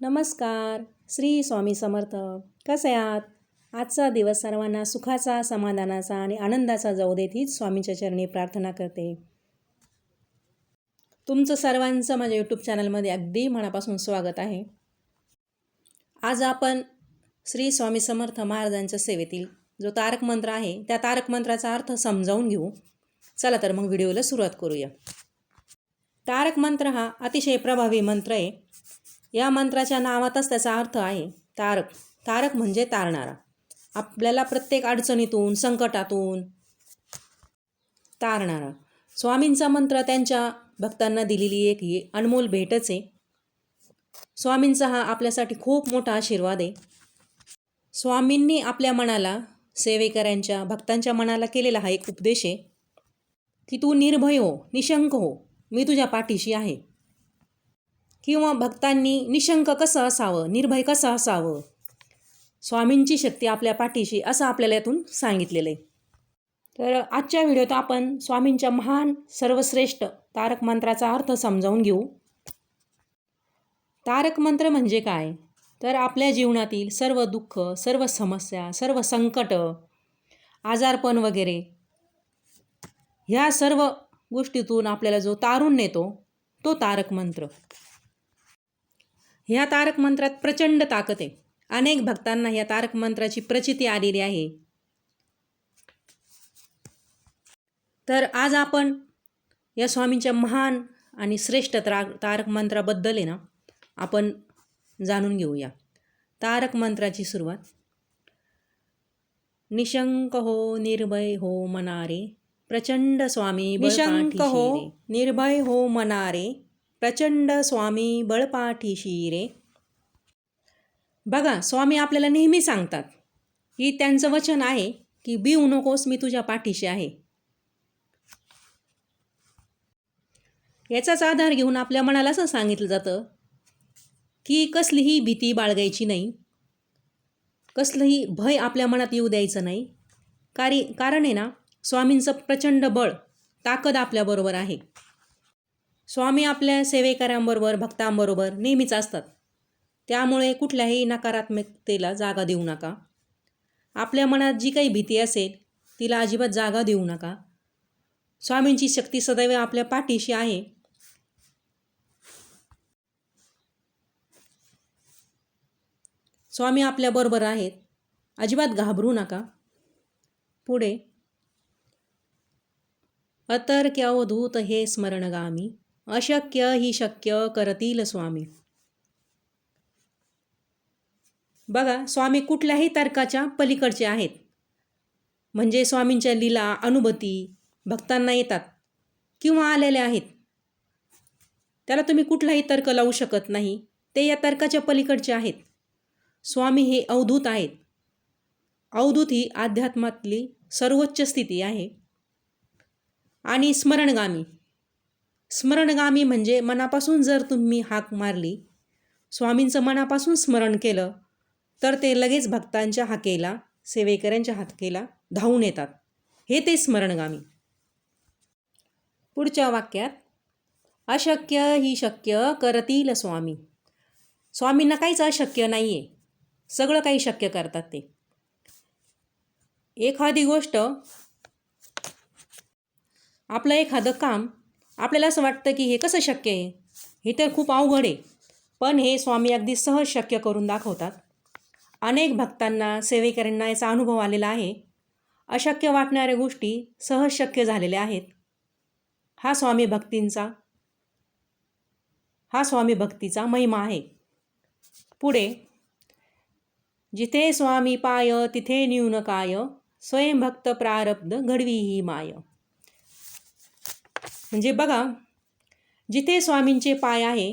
नमस्कार श्री स्वामी समर्थ. कसे आहात? आजचा दिवस सर्वांना सुखाचा समाधानाचा आणि आनंदाचा जाऊ देत हीच स्वामींच्या चरणी प्रार्थना करते. तुमचं सर्वांचं माझ्या यूट्यूब चॅनलमध्ये अगदी मनापासून स्वागत आहे. आज आपण श्री स्वामी समर्थ महाराजांच्या सेवेतील जो तारक मंत्र आहे त्या तारक मंत्राचा अर्थ समजावून घेऊ. चला तर मग व्हिडिओला सुरुवात करूया. तारक मंत्र हा अतिशय प्रभावी मंत्र आहे. या मंत्राच्या नावातच त्याचा अर्थ आहे तारक. तारक म्हणजे तारणारा. आपल्याला प्रत्येक अडचणीतून संकटातून तारणारा. स्वामींचा मंत्र त्यांच्या भक्तांना दिलेली एक अनमोल भेटच आहे. स्वामींचा हा आपल्यासाठी खूप मोठा आशीर्वाद आहे. स्वामींनी आपल्या मनाला सेवेकऱ्यांच्या भक्तांच्या मनाला केलेला हा एक उपदेश आहे की तू निर्भय हो निशंक हो मी तुझ्या पाठीशी आहे. किंवा भक्तांनी निशंक कसं असावं? निर्भय कसं असावं? स्वामींची शक्ती आपल्या पाठीशी असं आपल्याला यातून सांगितलेलं आहे. तर आजच्या व्हिडिओत आपण स्वामींच्या महान सर्वश्रेष्ठ तारक मंत्राचा अर्थ समजावून घेऊ. तारक मंत्र म्हणजे काय? तर आपल्या जीवनातील सर्व दुःख सर्व समस्या सर्व संकट आजारपण वगैरे ह्या सर्व गोष्टीतून आपल्याला जो तारून नेतो तो तारक मंत्र. ह्या तारक मंत्रात प्रचंड ताकद आहे. अनेक भक्तांना ह्या तारक मंत्राची प्रचिती आलेली आहे. तर आज आपण या स्वामींच्या महान आणि श्रेष्ठ त्रा तारक मंत्राबद्दल आहे ना आपण जाणून घेऊया. तारक मंत्राची सुरुवात. निशंक हो निर्भय हो मनारे प्रचंड स्वामी निशंक हो निर्भय हो मनारे प्रचंड स्वामी बळपाठीशी रे बघा स्वामी आपल्याला नेहमी सांगतात की त्यांचं वचन आहे की बिऊ नकोस मी तुझ्या पाठीशी आहे. याचाच आधार घेऊन आपल्या मनाला असं सांगितलं जातं की कसलीही भीती बाळगायची नाही कसलंही भय आपल्या मनात येऊ द्यायचं नाही कारी कारण आहे ना स्वामींचं प्रचंड बळ ताकद आपल्याबरोबर आहे. स्वामी आपल्या सेवेकऱ्यांबरोबर भक्तांबरोबर नेहमीच असतात. त्यामुळे कुठल्याही नकारात्मकतेला जागा देऊ नका. आपल्या मनात जी काही भीती असेल तिला अजिबात जागा देऊ नका. स्वामींची शक्ती सदैव आपल्या पाठीशी आहे. स्वामी आपल्याबरोबर आहेत. अजिबात घाबरू नका. पुढे अतर्क्य अवधूत हे स्मरणगामी अशक्य ही शक्य करतील स्वामी. बघा स्वामी कुठल्याही तर्काच्या पलीकडचे आहेत. म्हणजे स्वामींच्या लीला अनुभूती भक्तांना येतात किंवा आलेल्या आहेत. त्याला तुम्ही कुठलाही तर्क लावू शकत नाही. ते या तर्काच्या पलीकडचे आहेत. स्वामी हे अवधूत आहेत. अवधूत ही अध्यात्मातली सर्वोच्च स्थिती आहे. आणि स्मरणगामी स्मरणगामी म्हणजे मनापासून जर तुम्ही हाक मारली स्वामींचं मनापासून स्मरण केलं तर ते लगेच भक्तांच्या हाकेला सेवेकऱ्यांच्या हाकेला धावून येतात. हे ते स्मरणगामी. पुढच्या वाक्यात अशक्य ही शक्य करतील स्वामी. स्वामींना काहीच अशक्य नाही आहे सगळं काही शक्य करतात ते. एखादी गोष्ट आपलं एखादं काम आपल्याला असं वाटतं की हे कसं शक्य आहे? हे तर खूप अवघड आहे. पण हे स्वामी अगदी सहज शक्य करून दाखवतात. अनेक भक्तांना सेवेकऱ्यांना याचा अनुभव आलेला आहे. अशक्य वाटणाऱ्या गोष्टी सहज शक्य झालेल्या आहेत. हा स्वामी भक्तींचा हा स्वामी भक्तीचा महिमा आहे. पुढे जिथे स्वामी पाय तिथे न्यून काय स्वयंभक्त प्रारब्ध घडवी ही माय. म्हणजे बघा जिथे स्वामींचे पाय आहे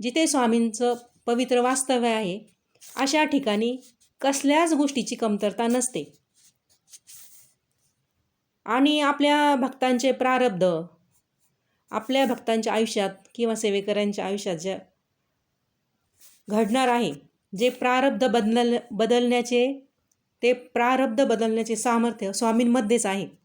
जिथे स्वामींचं पवित्र वास्तव्य आहे अशा ठिकाणी कसल्याच गोष्टीची कमतरता नसते. आणि आपल्या भक्तांचे प्रारब्ध आपल्या भक्तांच्या आयुष्यात किंवा सेवेकऱ्यांच्या आयुष्यात ज्या घडणार आहे जे प्रारब्ध बदल बदलण्याचे ते प्रारब्ध बदलण्याचे सामर्थ्य स्वामींमध्येच आहे.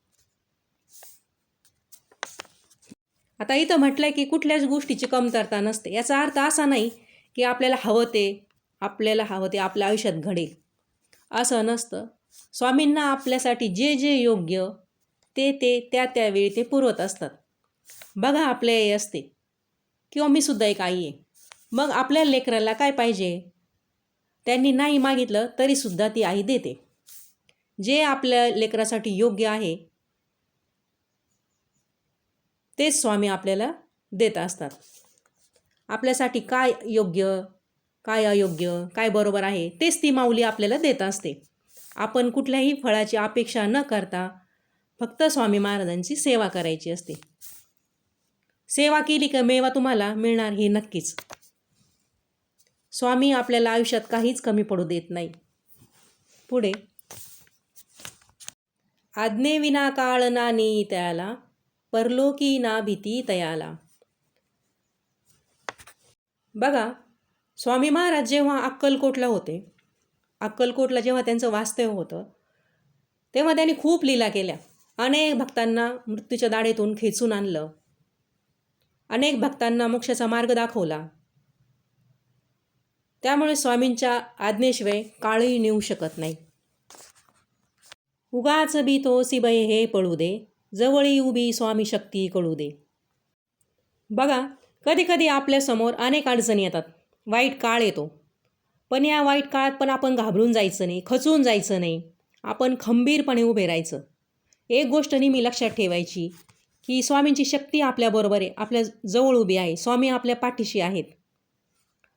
आता इथं म्हटलं की कुठल्याच गोष्टीची कमतरता नसते. याचा अर्थ असा नाही की आपल्याला हवं ते आपल्याला हवं ते आपल्या आयुष्यात घडेल. असं नसतं. स्वामींना आपल्यासाठी जे जे योग्य ते ते त्या त्यावेळी ते पुरवत असतात. बघा आपल्या आई असते. किंवा मी सुद्धा एक आई आहे. मग आपल्या लेकराला काय पाहिजे? त्यांनी नाही मागितलं तरीसुद्धा ती आई देते. जे आपल्या लेकरासाठी योग्य आहे तेच स्वामी आपल्याला देत असतात. आपल्यासाठी काय योग्य काय अयोग्य काय बरोबर आहे तेच ती माऊली आपल्याला देत असते. आपण कुठल्याही फळाची अपेक्षा न करता फक्त स्वामी महाराजांची सेवा करायची असते. सेवा केली का मेवा तुम्हाला मिळणार हे नक्कीच. स्वामी आपल्याला आयुष्यात काहीच कमी पडू देत नाही. पुढे. आज्ञेविना काळ नानी त्याला परलोकी ना भीती तयाला बघा स्वामी महाराज जेव्हा अक्कलकोटला होते अक्कलकोटला जेव्हा त्यांचं वास्तव्य होतं तेव्हा त्यांनी खूप लीला केल्या. अनेक भक्तांना मृत्यूच्या दाढेतून खेचून आणलं. अनेक भक्तांना मोक्षाचा मार्ग दाखवला. त्यामुळे स्वामींच्या आज्ञेशिवाय काळही नेऊ शकत नाही. उगाच बी तो सिबय हे पळू दे. जवळी उभी स्वामी शक्ती कळू दे. बघा कधी कधी आपल्यासमोर अनेक अडचणी येतात. वाईट काळ येतो. पण या वाईट काळात पण आपण घाबरून जायचं नाही खचून जायचं नाही. आपण खंबीरपणे उभे राहायचं. एक गोष्ट नेहमी लक्षात ठेवायची की स्वामींची शक्ती आपल्याबरोबर आहे. आपल्या जवळ उभी आहे. स्वामी आपल्या पाठीशी आहेत.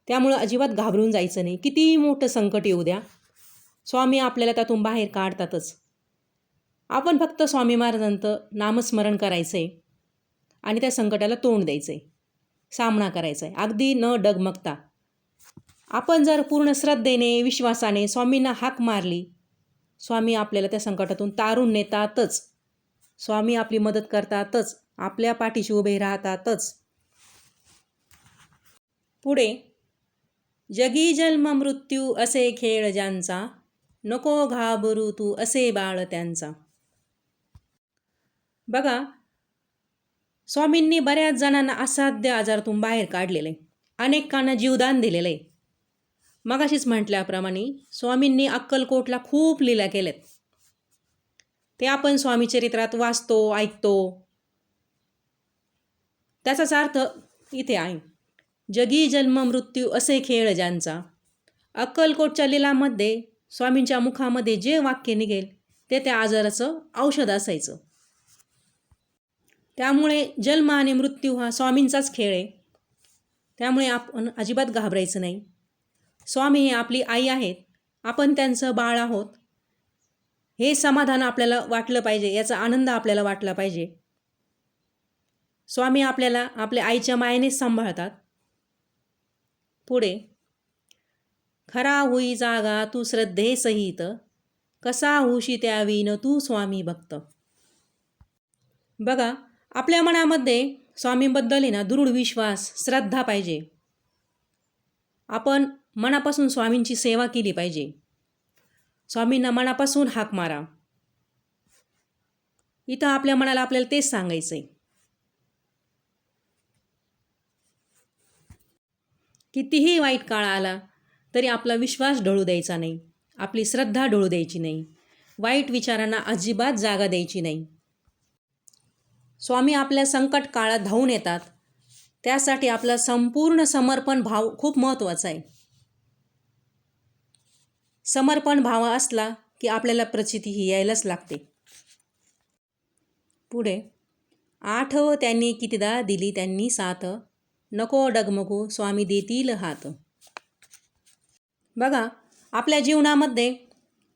त्यामुळं अजिबात घाबरून जायचं नाही. कितीही मोठं संकट येऊ द्या स्वामी आपल्याला त्यातून बाहेर काढतातच. आपण फक्त स्वामी महाराजांचं नामस्मरण करायचं आहे आणि त्या संकटाला तोंड द्यायचं आहे सामना करायचा आहे अगदी न डगमगता. आपण जर पूर्ण श्रद्धेने विश्वासाने स्वामींना हाक मारली स्वामी आपल्याला त्या संकटातून तारून नेतातच. स्वामी आपली मदत करतातच आपल्या पाठीशी उभे राहतातच. पुढे जगी जन्म मृत्यू असे खेळ ज्यांचा नको घाबरू तू असे बाळ त्यांचा. बघा स्वामींनी बऱ्याच जणांना असाध्य आजारातून बाहेर काढलेलं आहे अनेकांना जीवदान दिलेलं. आहे मगाशीच म्हटल्याप्रमाणे स्वामींनी अक्कलकोटला खूप लीला केल्यात. ते आपण स्वामी चरित्रात वाचतो ऐकतो. त्याचाच अर्थ इथे आहे. जगी जन्म मृत्यू असे खेळ ज्यांचा अक्कलकोटच्या लिलामध्ये स्वामींच्या मुखामध्ये जे वाक्य निघेल ते त्या आजाराचं औषध असायचं. त्यामुळे जन्म आणि मृत्यू हा स्वामींचाच खेळ आहे. त्यामुळे आपण अजिबात घाबरायचं नाही. स्वामी हे आपली आई आहेत. आपण त्यांचं बाळ आहोत. हे समाधान आपल्याला वाटलं पाहिजे याचा आनंद आपल्याला वाटला पाहिजे. स्वामी आपल्याला आपल्या आईच्या मायेनेच सांभाळतात. पुढे खरा होई जागा तू श्रद्धेसहित कसा होशी त्यावीन तू स्वामी भक्त. बघा आपल्या मनामध्ये स्वामींबद्दल आहे ना दृढ विश्वास श्रद्धा पाहिजे. आपण मनापासून स्वामींची सेवा केली पाहिजे. स्वामींना मनापासून हाक मारा. इथं आपल्या मनाला आपल्याला तेच सांगायचं आहे कितीही वाईट काळ आला तरी आपला विश्वास ढळू द्यायचा नाही. आपली श्रद्धा ढळू द्यायची नाही. वाईट विचारांना अजिबात जागा द्यायची नाही. स्वामी आपल्या संकट काळात धावून येतात. त्यासाठी आपला संपूर्ण समर्पण भाव खूप महत्त्वाचा आहे. समर्पण भाव असला की आपल्याला प्रचिती ही यायलाच लागते. पुढे आठव त्यांनी कितीदा दिली त्यांनी साथ. नको डगमगू स्वामी देतील हात. बघा आपल्या जीवनामध्ये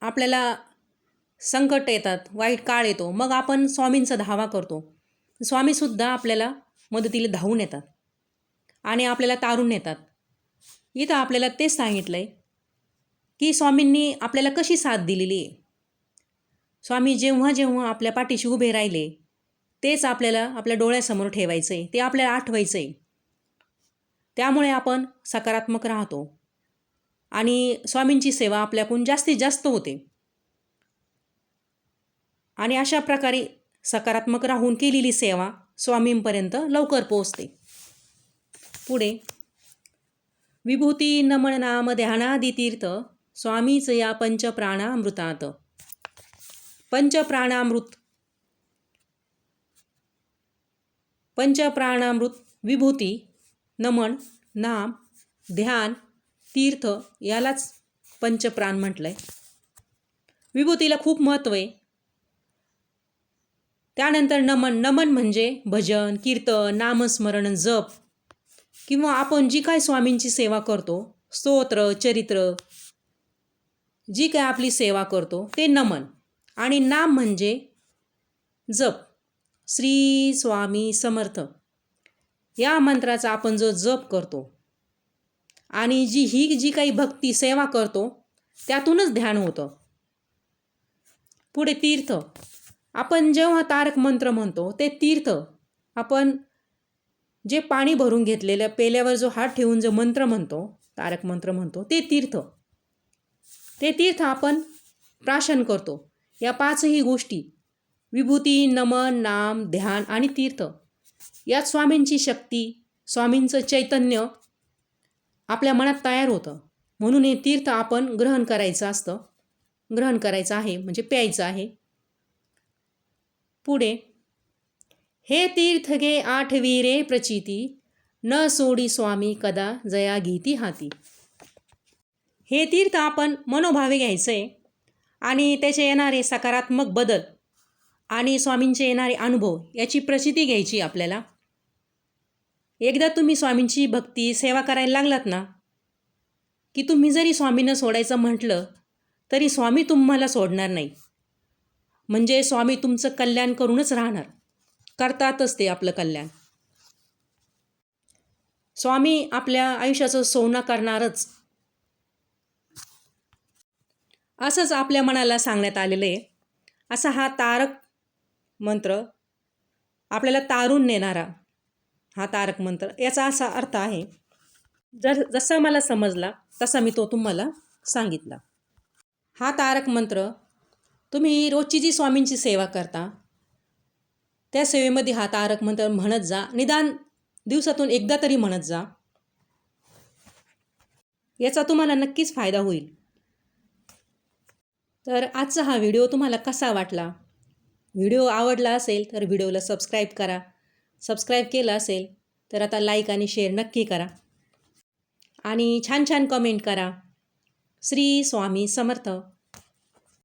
आपल्याला संकट येतात वाईट काळ येतो. मग आपण स्वामींचा धावा करतो. स्वामीसुद्धा आपल्याला मदतीला धावून येतात आणि आपल्याला तारून येतात इथं आपल्याला तेच सांगितलं आहे की स्वामींनी आपल्याला कशी साथ दिलेली आहे? स्वामी जेव्हा जेव्हा आपल्या पाठीशी उभे राहिले तेच आपल्याला आपल्या डोळ्यासमोर ठेवायचं आहे ते आपल्याला आठवायचं आहे त्यामुळे आपण सकारात्मक राहतो आणि स्वामींची सेवा आपल्याकडून जास्तीत जास्त होते. आणि अशा प्रकारे सकारात्मक राहून केलेली सेवा स्वामींपर्यंत लवकर पोहोचते. पुढे विभूती नमन नाम ध्यानादी तीर्थ स्वामीच या पंचप्राणामृतात. पंचप्राणामृत पंचप्राणामृत विभूती नमन नाम ध्यान तीर्थ यालाच पंचप्राण म्हटलं आहे विभूतीला खूप महत्त्व आहे. त्यानंतर नमन. नमन म्हणजे भजन कीर्तन नामस्मरण जप. किंवा आपण जी काय स्वामींची सेवा करतो स्तोत्र चरित्र जी काय आपली सेवा करतो ते नमन. आणि नाम म्हणजे जप. श्री स्वामी समर्थ. या मंत्राचा आपण जो जप करतो आणि जी ही जी काही भक्ती सेवा करतो त्यातूनच ध्यान होतं. पुढे तीर्थ. आपण जेव्हा तारक मंत्र म्हणतो ते तीर्थ. आपण जे पाणी भरून घेतलेलं पेल्यावर जो हात ठेवून जो मंत्र म्हणतो तारक मंत्र म्हणतो ते तीर्थ. ते तीर्थ आपण प्राशन करतो. या पाचही गोष्टी विभूती नमन नाम ध्यान आणि तीर्थ यात स्वामींची शक्ती स्वामींचं चैतन्य आपल्या मनात तयार होतं. म्हणून हे तीर्थ आपण ग्रहण करायचं असतं. ग्रहण करायचं आहे म्हणजे प्यायचं आहे. पुढे. हे तीर्थ घे आठवी रे प्रचिती न सोडी स्वामी कदा जया घेती हाती. हे तीर्थ आपण मनोभावे घ्यायचं आहे आणि त्याचे येणारे सकारात्मक बदल आणि स्वामींचे येणारे अनुभव याची प्रचिती घ्यायची आपल्याला. एकदा तुम्ही स्वामींची भक्ती सेवा करायला लागलात ना की तुम्ही जरी स्वामींना सोडायचं म्हटलं तरी स्वामी तुम्हाला सोडणार नाही. म्हणजे स्वामी तुमचं कल्याण करूनच राहणार. करतातच ते आपलं कल्याण. स्वामी आपल्या आयुष्याचं सोनं करणारच. असंच आपल्या मनाला सांगण्यात आलेलं. आहे असा हा तारक मंत्र आपल्याला तारून नेणारा हा तारक मंत्र याचा असा अर्थ आहे. जर जसा मला समजला तसा मी तो तुम्हाला सांगितला. हा तारक मंत्र तुम्ही रोजची जी स्वामींची सेवा करता त्या सेवेमध्ये हा तारक मंत्र म्हणत जा. निदान दिवसातून एकदा तरी म्हणत जा. याचा तुम्हाला नक्कीच फायदा होईल. तर आजचा हा व्हिडिओ तुम्हाला कसा वाटला? व्हिडिओ आवडला असेल तर व्हिडिओला सबस्क्राईब करा. सबस्क्राईब केलं असेल तर आता लाईक आणि शेअर नक्की करा. आणि छान छान कमेंट करा. श्री स्वामी समर्थ.